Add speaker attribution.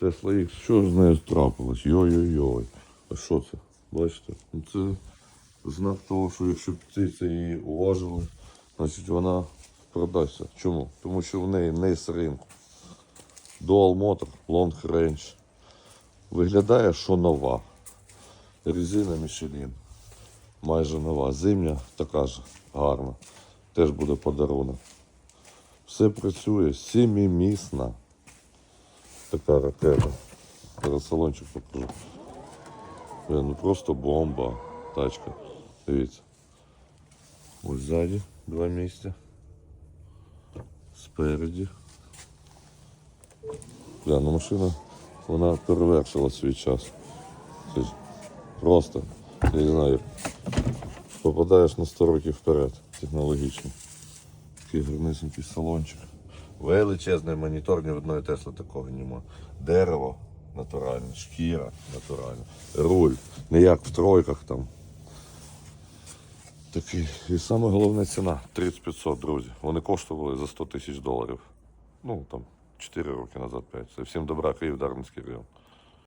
Speaker 1: Тесла X, що з нею трапилось? Йой-йой-йой. А що це? Бачите? Ну це знак того, що якщо птиця її уважили, значить вона продасться. Чому? Тому що в неї нейс ринку. Dual Motor, Long Range. Виглядає, що нова. Резина Michelin. Майже нова. Зимня така ж гарна. Теж буде подарунок. Все працює, сімімісна. Така ракета. Зараз салончик покажу. Блін, ну просто бомба. Тачка. Дивіться. Ось ззаді два місця. Спереді. Бля, ну машина, вона перевершила свій час. Це просто, я не знаю, попадаєш на 100 років вперед технологічно. Такий гарнисенький салончик. Величезний монітор, ні в одної Тесли такого нема. Дерево натуральне, шкіра натуральна, руль, не як в тройках там. Такий. І саме головне ціна 3500, друзі. Вони коштували за 100 тисяч доларів. Ну там 4 роки назад, 5. Це всім добра, Київ, Дарницький район.